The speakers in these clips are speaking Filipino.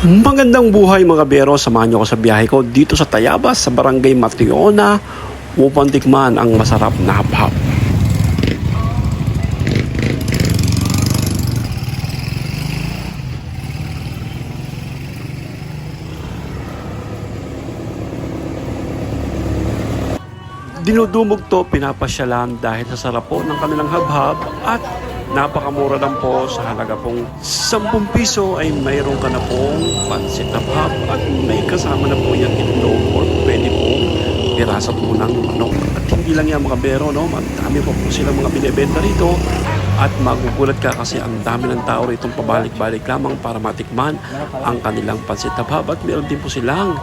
Magandang buhay mga bero, samahan niyo ako sa biyahe ko dito sa Tayabas sa Barangay Mationa upang tikman ang masarap na hap-hap. Dinudumog to pinapasyalan dahil sa sarap po ng kanilang habhab at napakamura lang po sa halaga pong 10 piso ay mayroon ka na pong pansit habhab at may kasama na po yung itlog or pwede pong pirasa po ng manok. At hindi lang yan mga bero, no? Madami po po silang mga binibenta rito. At magugulat ka kasi ang dami ng tao rito pabalik-balik lamang para matikman ang kanilang pansit habhab at meron din po silang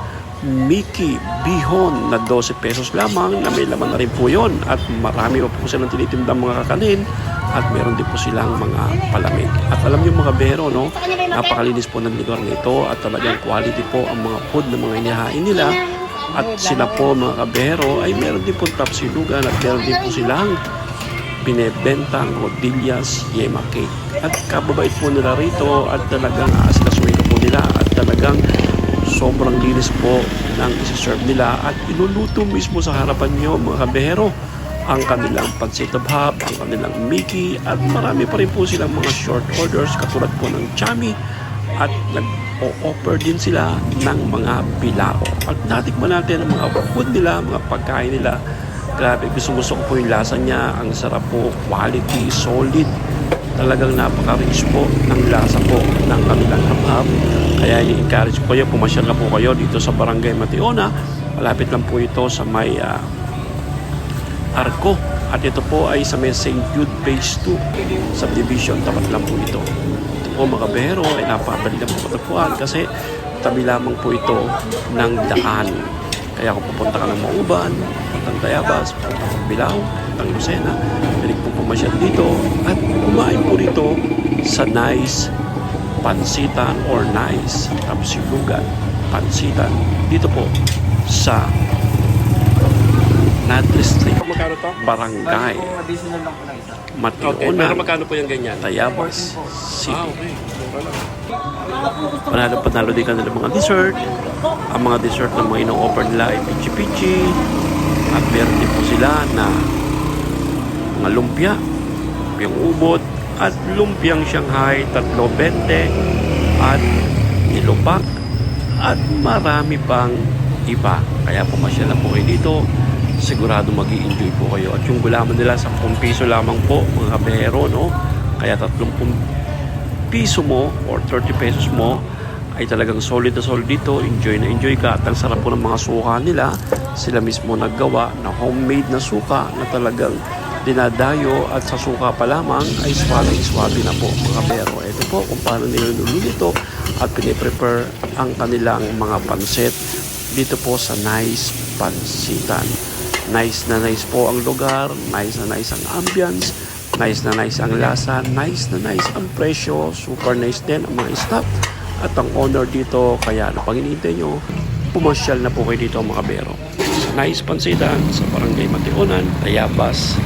Mickey Bihon na 12 pesos lamang na may laman na rin po yun. At marami pa po silang tinitindang mga kakanin at meron din po silang mga palamig. At alam niyo mga bero, no? Napakalinis po ng lugar nito at talagang quality po ang mga food na mga inihain nila at sila po mga kabero ay meron din po tapsilugan at meron din po silang binebentang rodillas yema cake. At kababait po nila rito at talagang aasikasuhin po nila at talagang sobrang linis po ng isi-serve nila at iluluto mismo sa harapan nyo mga kabehero ang kanilang pansit of hab, ang kanilang Mickey at marami pa rin po silang mga short orders katulad po ng chami at nag-o-offer din sila ng mga bilao. At natikman natin ang mga food nila, mga pagkain nila. Grabe, gusto gusto ko po yung lasa niya. Ang sarap po, quality, solid. Talagang napaka-rich po ng lasa po ng kanilang hap Kaya i-encourage ko kayo, pumasyal na po kayo dito sa Barangay Mationa. Malapit lang po ito sa may ah, Arco. At ito po ay sa may St. Jude Phase 2 subdivision. Tapat lang po ito. Ito po mga kabehero ay napakadali lang po katagpuan kasi tabi lamang po ito ng daan. Kaya kung pupunta ka ng Mauban, pupuntang Tayabas, pupuntang Bilao, pupuntang Lucena, pwede po pumasyal dito at kumain po rito sa nice pansitan or nice tapsilugan pansitan dito po sa Nadri Street, Magkano to? Barangay, additional lang po ng isa. Okay, pero Matiunan, magkano po yung ganyan? Tayabas Ah, City. okay. Mura lang. Panalo panalo din kanila mga dessert. Ang mga dessert na mga ino-offer nila ay pichi-pichi. At meron din po sila na mga lumpia, lumpiang ubod, at lumpiang Shanghai, tatlo 20, at nilupak, at marami pang iba. Kaya pumasya lang po kayo dito. Sigurado mag enjoy po kayo. At yung gulaman nila, 10 piso lamang po, mga kabehero, no? Kaya 30 piso mo or 30 pesos mo ay talagang solid na solid dito. Enjoy na enjoy ka. At ang sarap po ng mga suka nila. Sila mismo naggawa na homemade na suka na talagang dinadayo at sa suka pa lamang ay swabe-swabe na po mga pero. Ito po kung paano nila niluluto at piniprepare ang kanilang mga pansit dito po sa Nice Pansitan. Nice na nice po ang lugar, nice na nice ang ambience, Nice na nice ang lasa, nice na nice ang presyo, super nice din ang mga staff at ang owner dito. Kaya pang hinihintay nyo, pumasyal na po kayo dito mga bero. Nice pansitan sa Barangay Matiunan, Tayabas,